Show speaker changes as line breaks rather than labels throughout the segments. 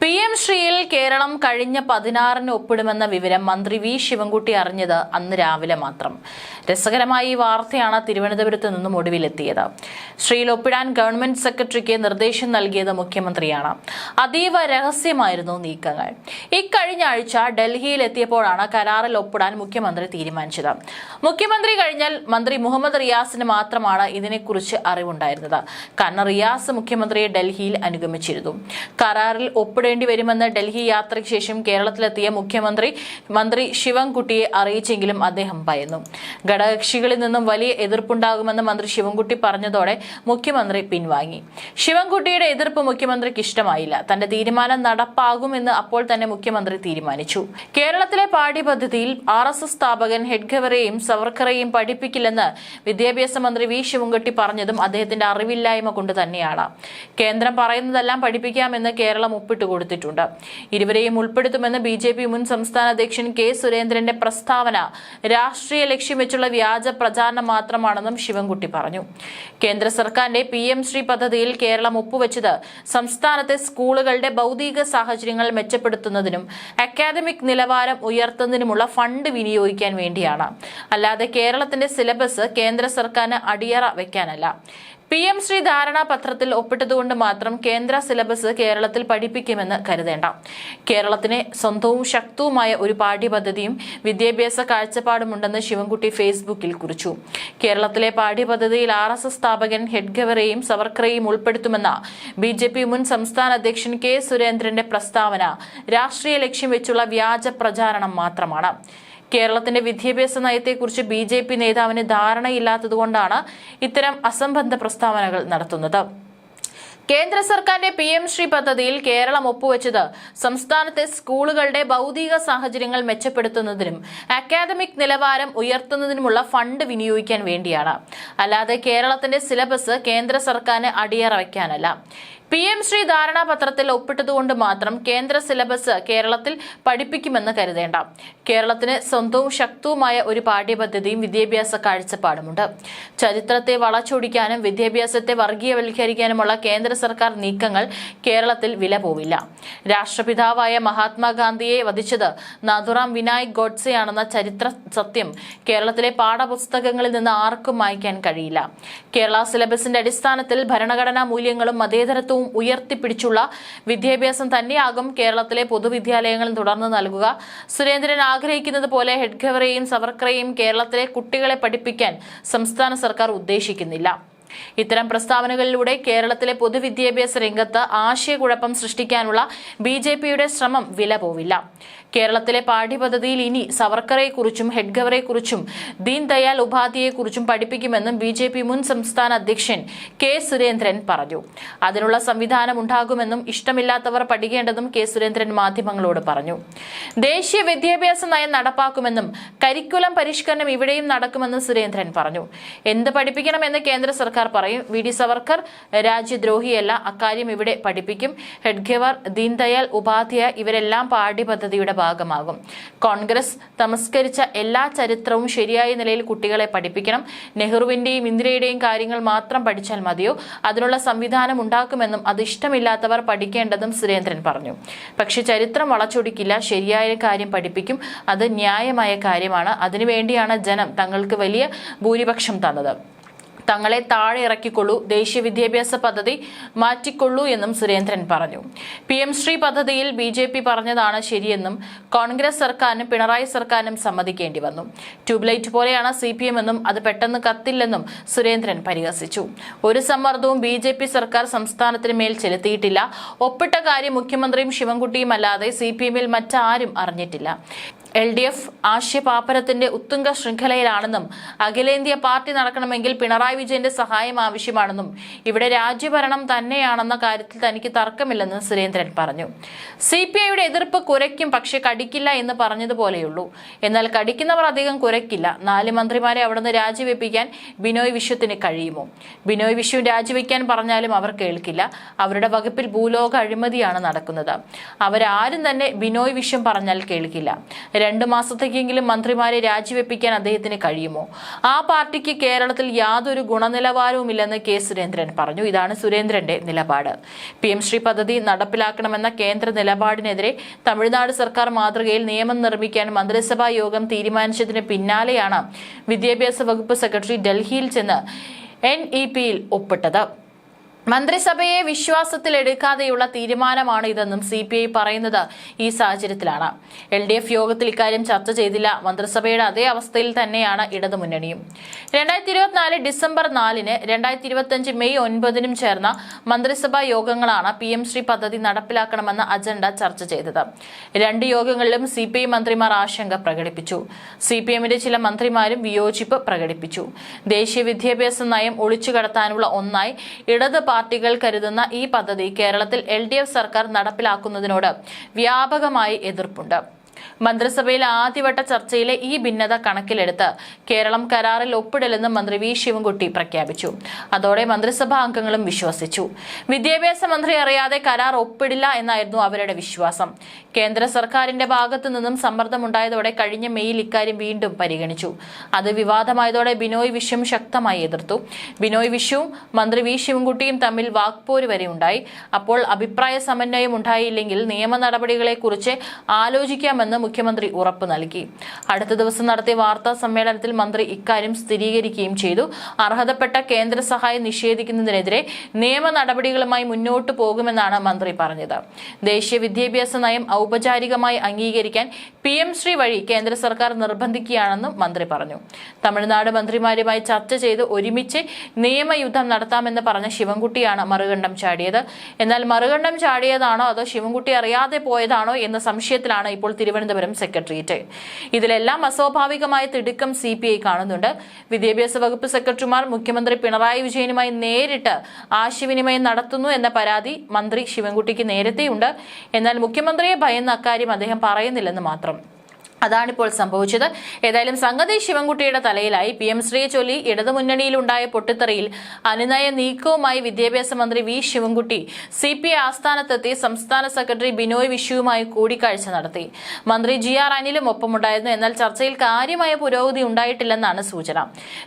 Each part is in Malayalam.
പി എം ശ്രീയിൽ കേരളം കഴിഞ്ഞ പതിനാറിന് ഒപ്പിടുമെന്ന വിവരം മന്ത്രി വി ശിവൻകുട്ടി അറിഞ്ഞത് അന്ന് രാവിലെ മാത്രം. രസകരമായ ഈ വാർത്തയാണ് തിരുവനന്തപുരത്ത് നിന്നും ഒടുവിലെത്തിയത്. ശ്രീയിൽ ഒപ്പിടാൻ ഗവൺമെന്റ് സെക്രട്ടറിക്ക് നിർദ്ദേശം നൽകിയത് മുഖ്യമന്ത്രിയാണ്. അതീവ രഹസ്യമായിരുന്നു നീക്കങ്ങൾ. ഇക്കഴിഞ്ഞ ആഴ്ച ഡൽഹിയിൽ എത്തിയപ്പോഴാണ് കരാറിൽ ഒപ്പിടാൻ മുഖ്യമന്ത്രി തീരുമാനിച്ചത്. മുഖ്യമന്ത്രി കഴിഞ്ഞാൽ മന്ത്രി മുഹമ്മദ് റിയാസിന് മാത്രമാണ് ഇതിനെക്കുറിച്ച് അറിവുണ്ടായിരുന്നത്. കാരണം റിയാസ് മുഖ്യമന്ത്രിയെ ഡൽഹിയിൽ അനുഗമിച്ചിരുന്നു. കരാറിൽ ഒപ്പിടേണ്ടി വരുമെന്ന് ഡൽഹി യാത്രയ്ക്ക് ശേഷം കേരളത്തിലെത്തിയ മുഖ്യമന്ത്രി മന്ത്രി ശിവൻകുട്ടിയെ അറിയിച്ചെങ്കിലും അദ്ദേഹം ഭയന്നു. ഘടകകക്ഷികളിൽ നിന്നും വലിയ എതിർപ്പുണ്ടാകുമെന്ന് മന്ത്രി ശിവൻകുട്ടി പറഞ്ഞതോടെ മുഖ്യമന്ത്രി പിൻവാങ്ങി. ശിവൻകുട്ടിയുടെ എതിർപ്പ് മുഖ്യമന്ത്രിക്ക് ഇഷ്ടമായില്ല. തന്റെ തീരുമാനം നടപ്പാകുമെന്ന് അപ്പോൾ തന്നെ മുഖ്യമന്ത്രി തീരുമാനിച്ചു. കേരളത്തിലെ പാഠ്യപദ്ധതിയിൽ ആർ എസ് എസ് സ്ഥാപകൻ ഹെഡ്ഗവറേയും സവർക്കറെയും പഠിപ്പിക്കില്ലെന്ന് വിദ്യാഭ്യാസ മന്ത്രി വി ശിവൻകുട്ടി പറഞ്ഞതും അദ്ദേഹത്തിന്റെ അറിവില്ലായ്മ കൊണ്ട് തന്നെയാണ്. കേന്ദ്രം പറയുന്നതെല്ലാം പഠിപ്പിക്കാമെന്ന് കേരളം ഒപ്പിട്ട് കൊടുത്തിട്ടുണ്ട്. ഇരുവരെയും ഉൾപ്പെടുത്തുമെന്ന് ബി ജെ പി മുൻ സംസ്ഥാന അധ്യക്ഷൻ കെ സുരേന്ദ്രന്റെ പ്രസ്താവന രാഷ്ട്രീയ ലക്ഷ്യം വെച്ചുള്ള വ്യാജ പ്രചാരണം മാത്രമാണെന്നും ശിവൻകുട്ടി പറഞ്ഞു. കേന്ദ്ര സർക്കാരിന്റെ പി എം ശ്രീ പദ്ധതിയിൽ കേരളം ഒപ്പുവെച്ചത് സംസ്ഥാനത്തെ സ്കൂളുകളുടെ ഭൗതിക സാഹചര്യങ്ങൾ മെച്ചപ്പെടുത്തുന്നതിനും അക്കാദമിക് നിലവാരം ഉയർത്തുന്നതിനുമുള്ള ഫണ്ട് വിനിയോഗിക്കാൻ വേണ്ടിയാണ്. അല്ലാതെ കേരളത്തിന്റെ സിലബസ് കേന്ദ്ര സർക്കാരിന് അടിയറ വെക്കാനല്ല. പി എം ശ്രീ ധാരണാപത്രത്തിൽ ഒപ്പിട്ടതുകൊണ്ട് മാത്രം കേന്ദ്ര സിലബസ് കേരളത്തിൽ പഠിപ്പിക്കുമെന്ന് കരുതേണ്ട. കേരളത്തിന് സ്വന്തവും ശക്തവുമായ ഒരു പാഠ്യപദ്ധതിയും വിദ്യാഭ്യാസ കാഴ്ചപ്പാടുമുണ്ടെന്ന് ശിവൻകുട്ടി ഫേസ്ബുക്കിൽ കുറിച്ചു. കേരളത്തിലെ പാഠ്യപദ്ധതിയിൽ ആർ എസ് എസ് സ്ഥാപകൻ ഹെഡ്ഗവറേയും സവർക്കറേയും ഉൾപ്പെടുത്തുമെന്ന ബി ജെ പി മുൻ സംസ്ഥാന അധ്യക്ഷൻ കെ സുരേന്ദ്രന്റെ പ്രസ്താവന രാഷ്ട്രീയ ലക്ഷ്യം വെച്ചുള്ള വ്യാജ പ്രചാരണം മാത്രമാണ്. കേരളത്തിന്റെ വിദ്യാഭ്യാസ നയത്തെക്കുറിച്ച് ബി ജെ പി നേതാവിന് ധാരണയില്ലാത്തതുകൊണ്ടാണ് ഇത്തരം അസംബന്ധ പ്രസ്താവനകൾ നടത്തുന്നത്. കേന്ദ്ര സർക്കാരിന്റെ പി എം ശ്രീ പദ്ധതിയിൽ കേരളം ഒപ്പുവെച്ചത് സംസ്ഥാനത്തെ സ്കൂളുകളുടെ ഭൗതിക സാഹചര്യങ്ങൾ മെച്ചപ്പെടുത്തുന്നതിനും അക്കാദമിക് നിലവാരം ഉയർത്തുന്നതിനുമുള്ള ഫണ്ട് വിനിയോഗിക്കാൻ വേണ്ടിയാണ്. അല്ലാതെ കേരളത്തിന്റെ സിലബസ് കേന്ദ്ര സർക്കാരിന് അടിയറ വയ്ക്കാനല്ല പി എം ശ്രീ ധാരണാപത്രത്തിൽ ഒപ്പിട്ടതുകൊണ്ട് മാത്രം കേന്ദ്ര സിലബസ് കേരളത്തിൽ പഠിപ്പിക്കുമെന്ന് കരുതേണ്ട. കേരളത്തിന് സ്വന്തവും ശക്തവുമായ ഒരു പാഠ്യപദ്ധതിയും വിദ്യാഭ്യാസ കാഴ്ചപ്പാടുമുണ്ട്. ചരിത്രത്തെ വളച്ചൊടിക്കാനും വിദ്യാഭ്യാസത്തെ വർഗീയവൽക്കരിക്കാനുമുള്ള കേന്ദ്ര സർക്കാർ നീക്കങ്ങൾ കേരളത്തിൽ വില പോവില്ല രാഷ്ട്രപിതാവായ മഹാത്മാഗാന്ധിയെ വധിച്ചത് നാഥുറാം വിനായക് ഗോഡ്സെയാണെന്ന ചരിത്ര സത്യം കേരളത്തിലെ പാഠപുസ്തകങ്ങളിൽ നിന്ന് ആർക്കും മായ്ക്കാൻ കഴിയില്ല. കേരള സിലബസിന്റെ അടിസ്ഥാനത്തിൽ ഭരണഘടനാ മൂല്യങ്ങളും മതേതരത്വവും ഉയർത്തിപ്പിടിച്ചുള്ള വിദ്യാഭ്യാസം തന്നെയാകും കേരളത്തിലെ പൊതുവിദ്യാലയങ്ങളിൽ തുടർന്ന് നൽകുക. സുരേന്ദ്രൻ ആഗ്രഹിക്കുന്നത് പോലെ ഹെഡ്ഗവറേയും സവർക്കറേയും കേരളത്തിലെ കുട്ടികളെ പഠിപ്പിക്കാൻ സംസ്ഥാന സർക്കാർ ഉദ്ദേശിക്കുന്നില്ല. ഇത്തരം പ്രസ്താവനകളിലൂടെ കേരളത്തിലെ പൊതുവിദ്യാഭ്യാസ രംഗത്ത് ആശയക്കുഴപ്പം സൃഷ്ടിക്കാനുള്ള ബി ശ്രമം വില പോവില്ല കേരളത്തിലെ പാഠ്യപദ്ധതിയിൽ ഇനി സവർക്കറെക്കുറിച്ചും ഹെഡ്ഗവറെക്കുറിച്ചും ദീൻ ദയാൽ ഉപാധ്യയെക്കുറിച്ചും പഠിപ്പിക്കുമെന്നും ബി ജെ പി മുൻ സംസ്ഥാന അധ്യക്ഷൻ കെ സുരേന്ദ്രൻ പറഞ്ഞു. അതിനുള്ള സംവിധാനം ഉണ്ടാകുമെന്നും ഇഷ്ടമില്ലാത്തവർ പഠിക്കേണ്ടതും കെ സുരേന്ദ്രൻ മാധ്യമങ്ങളോട് പറഞ്ഞു. ദേശീയ വിദ്യാഭ്യാസ നയം നടപ്പാക്കുമെന്നും കരിക്കുലം പരിഷ്കരണം ഇവിടെയും നടക്കുമെന്നും സുരേന്ദ്രൻ പറഞ്ഞു. എന്ത് പഠിപ്പിക്കണമെന്ന് കേന്ദ്ര സർക്കാർ പറയും. വി ഡി സവർക്കർ രാജ്യദ്രോഹിയല്ല അക്കാര്യം ഇവിടെ പഠിപ്പിക്കും. ഹെഡ്ഗവർ ദീൻദയാൽ ഉപാധ്യായ ഇവരെല്ലാം പാഠ്യപദ്ധതിയുടെ ഭാഗമാകും. കോൺഗ്രസ് തമസ്കരിച്ച എല്ലാ ചരിത്രവും ശരിയായ നിലയിൽ കുട്ടികളെ പഠിപ്പിക്കണം. നെഹ്റുവിന്റെയും ഇന്ദിരയുടെയും കാര്യങ്ങൾ മാത്രം പഠിച്ചാൽ മതിയോ? അതിനുള്ള സംവിധാനം ഉണ്ടാക്കുമെന്നും അത് ഇഷ്ടമില്ലാത്തവർ പഠിക്കേണ്ടതും സുരേന്ദ്രൻ പറഞ്ഞു. പക്ഷെ ചരിത്രം വളച്ചൊടിക്കില്ല ശരിയായ കാര്യം പഠിപ്പിക്കും. അത് ന്യായമായ കാര്യമാണ്. അതിനുവേണ്ടിയാണ് ജനം തങ്ങൾക്ക് വലിയ ഭൂരിപക്ഷം തന്നത്. തങ്ങളെ താഴെ ഇറക്കിക്കൊള്ളൂ ദേശീയ വിദ്യാഭ്യാസ പദ്ധതി മാറ്റിക്കൊള്ളൂ എന്നും സുരേന്ദ്രൻ പറഞ്ഞു. പി എം ശ്രീ പദ്ധതിയിൽ ബി ജെ പി പറഞ്ഞതാണ് ശരിയെന്നും കോൺഗ്രസ് സർക്കാരിനും പിണറായി സർക്കാരിനും സമ്മതിക്കേണ്ടി വന്നു. ട്യൂബ്ലൈറ്റ് പോലെയാണ് സി പി എം എന്നും അത് പെട്ടെന്ന് കത്തില്ലെന്നും സുരേന്ദ്രൻ പരിഹസിച്ചു. ഒരു സമ്മർദ്ദവും ബി ജെ പി സർക്കാർ സംസ്ഥാനത്തിന് മേൽ ചെലുത്തിയിട്ടില്ല. ഒപ്പിട്ട കാര്യം മുഖ്യമന്ത്രിയും ശിവൻകുട്ടിയും അല്ലാതെ സി പി എമ്മിൽ മറ്റാരും അറിഞ്ഞിട്ടില്ല. എൽ ഡി എഫ് ആശയപാപ്പരത്തിന്റെ ഉത്തുംഗ ശൃംഖലയിലാണെന്നും അഖിലേന്ത്യാ പാർട്ടി നടക്കണമെങ്കിൽ പിണറായി വിജയന്റെ സഹായം ആവശ്യമാണെന്നും ഇവിടെ രാജ്യഭരണം തന്നെയാണെന്ന കാര്യത്തിൽ തനിക്ക് തർക്കമില്ലെന്ന് സുരേന്ദ്രൻ പറഞ്ഞു. സി പി ഐയുടെ എതിർപ്പ് കുരയ്ക്കും പക്ഷെ കടിക്കില്ല എന്ന് പറഞ്ഞതുപോലെയുള്ളൂ. എന്നാൽ കടിക്കുന്നവർ അധികം കുരയ്ക്കില്ല. നാല് മന്ത്രിമാരെ അവിടുന്ന് രാജിവെപ്പിക്കാൻ ബിനോയ് വിശ്വത്തിന് കഴിയുമോ? ബിനോയ് വിശ്വം രാജിവെക്കാൻ പറഞ്ഞാലും അവർ കേൾക്കില്ല. അവരുടെ വകുപ്പിൽ ഭൂലോക അഴിമതിയാണ് നടക്കുന്നത്. അവരാരും തന്നെ ബിനോയ് വിശ്വം പറഞ്ഞാൽ കേൾക്കില്ല. രണ്ട് മാസത്തേക്കെങ്കിലും മന്ത്രിമാരെ രാജിവെപ്പിക്കാൻ അദ്ദേഹത്തിന് കഴിയുമോ? ആ പാർട്ടിക്ക് കേരളത്തിൽ യാതൊരു ഗുണനിലവാരവുമില്ലെന്ന് കെ സുരേന്ദ്രൻ പറഞ്ഞു. ഇതാണ് സുരേന്ദ്രന്റെ നിലപാട്. പി എം ശ്രീ പദ്ധതി നടപ്പിലാക്കണമെന്ന കേന്ദ്ര നിലപാടിനെതിരെ തമിഴ്നാട് സർക്കാർ മാതൃകയിൽ നിയമം നിർമ്മിക്കാൻ മന്ത്രിസഭാ യോഗം തീരുമാനിച്ചതിന് പിന്നാലെയാണ് വിദ്യാഭ്യാസ വകുപ്പ് സെക്രട്ടറി ഡൽഹിയിൽ ചെന്ന് എൻ ഇ പിയിൽ ഒപ്പിട്ടത്. മന്ത്രിസഭയെ വിശ്വാസത്തിലെടുക്കാതെയുള്ള തീരുമാനമാണ് ഇതെന്നും സി പി ഐ പറയുന്നത് ഈ സാഹചര്യത്തിലാണ്. എൽ ഡി എഫ് യോഗത്തിൽ ഇക്കാര്യം ചർച്ച ചെയ്തില്ല. മന്ത്രിസഭയുടെ അതേ അവസ്ഥയിൽ തന്നെയാണ് ഇടതുമുന്നണിയും. രണ്ടായിരത്തി ഇരുപത്തിനാല് ഡിസംബർ നാലിന് രണ്ടായിരത്തി ഇരുപത്തിയഞ്ച് മെയ് ഒൻപതിനും ചേർന്ന മന്ത്രിസഭാ യോഗങ്ങളാണ് പി എം ശ്രീ പദ്ധതി നടപ്പിലാക്കണമെന്ന അജണ്ട ചർച്ച ചെയ്തത്. രണ്ട് യോഗങ്ങളിലും സി പി ഐ മന്ത്രിമാർ ആശങ്ക പ്രകടിപ്പിച്ചു. സി പി എമ്മിന്റെ ചില മന്ത്രിമാരും വിയോജിപ്പ് പ്രകടിപ്പിച്ചു. ദേശീയ വിദ്യാഭ്യാസ നയം ഒളിച്ചു കടത്താനുള്ള ഒന്നായി ഇടത് പാർട്ടികൾ കരുതുന്ന ഈ പദ്ധതി കേരളത്തിൽ എൽ സർക്കാർ നടപ്പിലാക്കുന്നതിനോട് വ്യാപകമായി എതിർപ്പുണ്ട്. മന്ത്രിസഭയിൽ ആദ്യവട്ട ചർച്ചയിലെ ഈ ഭിന്നത കണക്കിലെടുത്ത് കേരളം കരാറിൽ ഒപ്പിടില്ലെന്ന് മന്ത്രി വി ശിവൻകുട്ടി പ്രഖ്യാപിച്ചു. അതോടെ മന്ത്രിസഭാ അംഗങ്ങളും വിശ്വസിച്ചു. വിദ്യാഭ്യാസ മന്ത്രി അറിയാതെ കരാർ ഒപ്പിടില്ല എന്നായിരുന്നു അവരുടെ വിശ്വാസം. കേന്ദ്ര സർക്കാരിന്റെ ഭാഗത്തു നിന്നും സമ്മർദ്ദമുണ്ടായതോടെ കഴിഞ്ഞ മെയ്യിൽ ഇക്കാര്യം വീണ്ടും പരിഗണിച്ചു. അത് വിവാദമായതോടെ ബിനോയ് വിശ്വം ശക്തമായി എതിർത്തു. ബിനോയ് വിശ്വവും മന്ത്രി വി ശിവൻകുട്ടിയും തമ്മിൽ വാക്പോര് വരെ ഉണ്ടായി. അപ്പോൾ അഭിപ്രായ സമന്വയം ഉണ്ടായില്ലെങ്കിൽ നിയമ നടപടികളെക്കുറിച്ച് ആലോചിക്കാമെന്ന് മുഖ്യമന്ത്രി ഉറപ്പ് നൽകി. അടുത്ത ദിവസം നടത്തിയ വാർത്താ സമ്മേളനത്തിൽ മന്ത്രി ഇക്കാര്യം സ്ഥിരീകരിക്കുകയും ചെയ്തു. അർഹതപ്പെട്ട കേന്ദ്ര സഹായം നിഷേധിക്കുന്നതിനെതിരെ നിയമ നടപടികളുമായി മുന്നോട്ടു പോകുമെന്നാണ് മന്ത്രി പറഞ്ഞത്. ദേശീയ വിദ്യാഭ്യാസ നയം ഔപചാരികമായി അംഗീകരിക്കാൻ പി എം ശ്രീ വഴി കേന്ദ്ര സർക്കാർ നിർബന്ധിക്കുകയാണെന്നും മന്ത്രി പറഞ്ഞു. തമിഴ്നാട് മന്ത്രിമാരുമായി ചർച്ച ചെയ്ത് ഒരുമിച്ച് നിയമയുദ്ധം നടത്താമെന്ന് പറഞ്ഞ ശിവൻകുട്ടിയാണ് മറുകണ്ഠം ചാടിയത്. എന്നാൽ മറുകണ്ഠം ചാടിയതാണോ അതോ ശിവൻകുട്ടി അറിയാതെ പോയതാണോ എന്ന സംശയത്തിലാണ് ഇപ്പോൾ തിരുവനന്തപുരം സെക്രട്ടേറിയറ്റ്. ഇതിലെല്ലാം അസ്വാഭാവികമായ തിടുക്കം സി പി ഐ കാണുന്നുണ്ട്. വിദ്യാഭ്യാസ വകുപ്പ് സെക്രട്ടറിമാർ മുഖ്യമന്ത്രി പിണറായി വിജയനുമായി നേരിട്ട് ആശയവിനിമയം നടത്തുന്നു എന്ന പരാതി മന്ത്രി ശിവൻകുട്ടിക്ക് നേരത്തെയുണ്ട്. എന്നാൽ മുഖ്യമന്ത്രിയെ ഭയന്ന അക്കാര്യം അദ്ദേഹം പറയുന്നില്ലെന്ന് മാത്രം. അതാണിപ്പോൾ സംഭവിച്ചത്. ഏതായാലും സംഗതി ശിവൻകുട്ടിയുടെ തലയിലായി. പി എം ശ്രീയെ ചൊല്ലി ഇടതുമുന്നണിയിലുണ്ടായ പൊട്ടിത്തെറിയിൽ അനുനയ നീക്കവുമായി വിദ്യാഭ്യാസ മന്ത്രി V Sivankutty C P I ആസ്ഥാനത്തെത്തി സംസ്ഥാന സെക്രട്ടറി ബിനോയ് വിഷുവുമായി കൂടിക്കാഴ്ച നടത്തി. മന്ത്രി ജി ആർ അനിലും ഒപ്പമുണ്ടായിരുന്നു. എന്നാൽ ചർച്ചയിൽ കാര്യമായ പുരോഗതി ഉണ്ടായിട്ടില്ലെന്നാണ് സൂചന.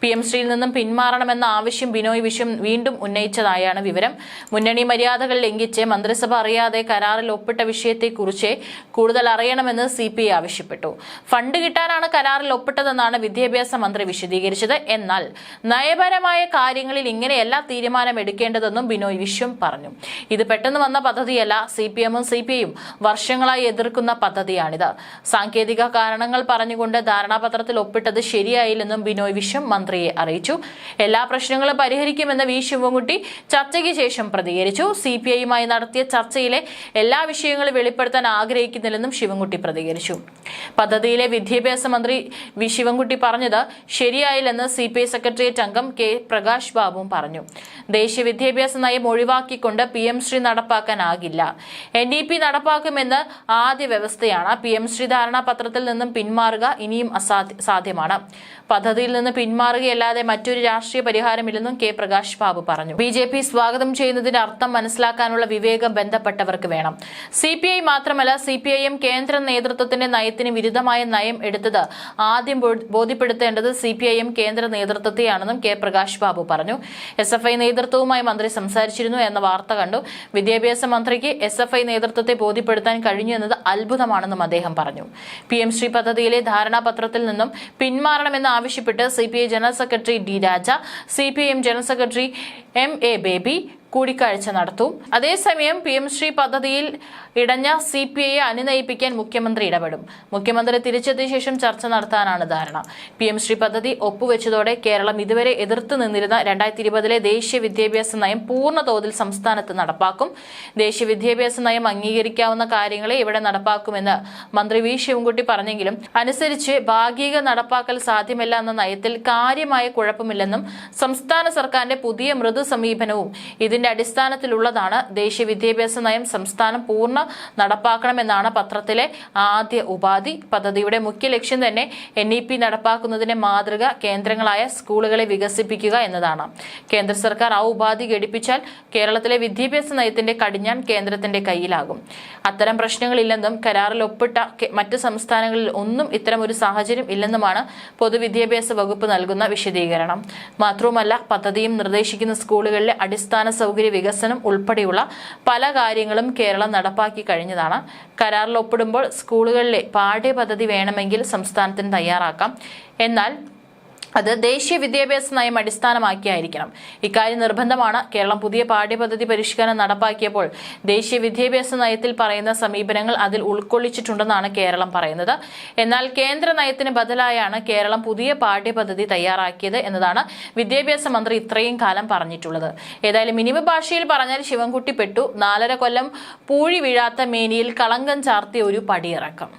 പി എം ശ്രീയിൽ നിന്നും പിന്മാറണമെന്ന ആവശ്യം ബിനോയ് വിഷു വീണ്ടും ഉന്നയിച്ചതായാണ് വിവരം. മുന്നണി മര്യാദകൾ ലംഘിച്ച് മന്ത്രിസഭ അറിയാതെ കരാറിൽ ഒപ്പിട്ട വിഷയത്തെക്കുറിച്ച് കൂടുതൽ അറിയണമെന്ന് സി ആവശ്യപ്പെട്ടു. ഫണ്ട് കിട്ടാനാണ് കരാറിൽ ഒപ്പിട്ടതെന്നാണ് വിദ്യാഭ്യാസ മന്ത്രി വിശദീകരിച്ചത്. എന്നാൽ നയപരമായ കാര്യങ്ങളിൽ ഇങ്ങനെയല്ല തീരുമാനം എടുക്കേണ്ടതെന്നും ബിനോയ് വിശ്വം പറഞ്ഞു. ഇത് പെട്ടെന്ന് വന്ന പദ്ധതിയല്ല സി പി എമ്മും സി പി ഐയും വർഷങ്ങളായി എതിർക്കുന്ന പദ്ധതിയാണിത്. സാങ്കേതിക കാരണങ്ങൾ പറഞ്ഞുകൊണ്ട് ധാരണാപത്രത്തിൽ ഒപ്പിട്ടത് ശരിയായില്ലെന്നും ബിനോയ് വിശ്വം മന്ത്രിയെ അറിയിച്ചു. എല്ലാ പ്രശ്നങ്ങളും പരിഹരിക്കുമെന്ന് വി. ശിവൻകുട്ടി ചർച്ചയ്ക്ക് ശേഷം പ്രതികരിച്ചു. സി പി ഐയുമായി നടത്തിയ ചർച്ചയിലെ എല്ലാ വിഷയങ്ങളും വെളിപ്പെടുത്താൻ ആഗ്രഹിക്കുന്നില്ലെന്നും ശിവൻകുട്ടി പ്രതികരിച്ചു. പദ്ധതിയിലെ വിദ്യാഭ്യാസ മന്ത്രി വി ശിവൻകുട്ടി പറഞ്ഞത് ശരിയായില്ലെന്ന് സി പി ഐ സെക്രട്ടേറിയറ്റ് അംഗം കെ പ്രകാശ് ബാബുവും പറഞ്ഞു. ദേശീയ വിദ്യാഭ്യാസ നയം ഒഴിവാക്കിക്കൊണ്ട് പി എം ശ്രീ നടപ്പാക്കാനാകില്ല. എൻ ഡി പി നടപ്പാക്കുമെന്ന് ആദ്യ വ്യവസ്ഥയാണ്. പി എം ശ്രീ ധാരണാപത്രത്തിൽ നിന്നും പിന്മാറുക ഇനിയും സാധ്യമാണ്. പദ്ധതിയിൽ നിന്ന് പിന്മാറുകയല്ലാതെ മറ്റൊരു രാഷ്ട്രീയ പരിഹാരമില്ലെന്നും കെ പ്രകാശ് ബാബു പറഞ്ഞു. ബി ജെ പി സ്വാഗതം ചെയ്യുന്നതിന്റെ അർത്ഥം മനസ്സിലാക്കാനുള്ള വിവേകം ബന്ധപ്പെട്ടവർക്ക് വേണം. സി പി ഐ മാത്രമല്ല സി പി ഐ എം കേന്ദ്ര നേതൃത്വത്തിന്റെ നയത്തിന് വിരുദ്ധമായ നയം എടുത്തത് ആദ്യം ബോധ്യപ്പെടുത്തേണ്ടത് സി പി ഐ എം കേന്ദ്ര നേതൃത്വത്തെയാണെന്നും കെ പ്രകാശ് ബാബു പറഞ്ഞു. എസ് എഫ് ഐ നേതൃത്വവുമായി മന്ത്രി സംസാരിച്ചിരുന്നു എന്ന വാർത്ത കണ്ടു. വിദ്യാഭ്യാസ മന്ത്രിക്ക് എസ് എഫ് ഐ നേതൃത്വത്തെ ബോധ്യപ്പെടുത്താൻ കഴിഞ്ഞു എന്നത് അത്ഭുതമാണെന്നും അദ്ദേഹം പറഞ്ഞു. പി എം ശ്രീ പദ്ധതിയിലെ ധാരണാപത്രത്തിൽ നിന്നും പിന്മാറണമെന്ന് ആവശ്യപ്പെട്ട് C P I general secretary D Raja C P I M general secretary M A Baby കൂടിക്കാഴ്ച നടത്തും. അതേസമയം പി എം ശ്രീ പദ്ധതിയിൽ ഇടഞ്ഞ സി പി ഐയെ അനുനയിപ്പിക്കാൻ മുഖ്യമന്ത്രി ഇടപെടും. മുഖ്യമന്ത്രി തിരിച്ചെത്തിയ ശേഷം ചർച്ച നടത്താനാണ് ധാരണ. പി എം ശ്രീ പദ്ധതി ഒപ്പുവെച്ചതോടെ കേരളം ഇതുവരെ എതിർത്ത് നിന്നിരുന്ന രണ്ടായിരത്തി ഇരുപതിലെ ദേശീയ വിദ്യാഭ്യാസ നയം പൂർണ തോതിൽ സംസ്ഥാനത്ത് നടപ്പാക്കും. ദേശീയ വിദ്യാഭ്യാസ നയം അംഗീകരിക്കാവുന്ന കാര്യങ്ങളെ ഇവിടെ നടപ്പാക്കുമെന്ന് മന്ത്രി വി ശിവൻകുട്ടി പറഞ്ഞെങ്കിലും അനുസരിച്ച് ഭാഗിക നടപ്പാക്കൽ സാധ്യമല്ല എന്ന നയത്തിൽ കാര്യമായ കുഴപ്പമില്ലെന്നും സംസ്ഥാന സർക്കാരിന്റെ പുതിയ മൃദു സമീപനവും ഇതിന്റെ ഇതിന്റെ അടിസ്ഥാനത്തിലുള്ളതാണ് ദേശീയ വിദ്യാഭ്യാസ നയം സംസ്ഥാനം പൂർണ നടപ്പാക്കണമെന്നാണ് പത്രത്തിലെ ആദ്യ ഉപാധി. പദ്ധതിയുടെ മുഖ്യ ലക്ഷ്യം തന്നെ എൻ ഇ പി നടപ്പാക്കുന്നതിന്റെ മാതൃക കേന്ദ്രങ്ങളായ സ്കൂളുകളെ വികസിപ്പിക്കുക എന്നതാണ്. കേന്ദ്ര സർക്കാർ ആ ഉപാധി ഘടിപ്പിച്ചാൽ കേരളത്തിലെ വിദ്യാഭ്യാസ നയത്തിന്റെ കടിഞ്ഞാൻ കേന്ദ്രത്തിന്റെ കയ്യിലാകും. അത്തരം പ്രശ്നങ്ങളില്ലെന്നും കരാറിൽ ഒപ്പിട്ട മറ്റ് സംസ്ഥാനങ്ങളിൽ ഒന്നും ഇത്തരം ഒരു സാഹചര്യം ഇല്ലെന്നുമാണ് പൊതുവിദ്യാഭ്യാസ വകുപ്പ് നൽകുന്ന വിശദീകരണം. മാത്രവുമല്ല പദ്ധതിയും നിർദ്ദേശിക്കുന്ന സ്കൂളുകളിലെ അടിസ്ഥാന സൗകര്യ വികസനം ഉൾപ്പെടെയുള്ള പല കാര്യങ്ങളും കേരളം നടപ്പാക്കി കഴിഞ്ഞതാണ്. കരാറിൽ ഒപ്പിടുമ്പോൾ സ്കൂളുകളിലെ പാഠ്യപദ്ധതി വേണമെങ്കിൽ സംസ്ഥാനത്തിന് തയ്യാറാക്കാം. എന്നാൽ അത് ദേശീയ വിദ്യാഭ്യാസ നയം അടിസ്ഥാനമാക്കിയായിരിക്കണം. ഇക്കാര്യം നിർബന്ധമാണ്. കേരളം പുതിയ പാഠ്യപദ്ധതി പരിഷ്കരണം നടപ്പാക്കിയപ്പോൾ ദേശീയ വിദ്യാഭ്യാസ നയത്തിൽ പറയുന്ന സമീപനങ്ങൾ അതിൽ ഉൾക്കൊള്ളിച്ചിട്ടുണ്ടെന്നാണ് കേരളം പറയുന്നത്. എന്നാൽ കേന്ദ്ര നയത്തിന് ബദലായാണ് കേരളം പുതിയ പാഠ്യപദ്ധതി തയ്യാറാക്കിയത് എന്നതാണ് വിദ്യാഭ്യാസ മന്ത്രി ഇത്രയും കാലം പറഞ്ഞിട്ടുള്ളത്. ഏതായാലും മിനിമ ഭാഷയിൽ പറഞ്ഞാൽ ശിവൻകുട്ടി പെട്ടു. നാലര കൊല്ലം പൂഴി വീഴാത്ത മേനിയിൽ കളങ്കം ചാർത്തിയ ഒരു പടിയിറക്കം.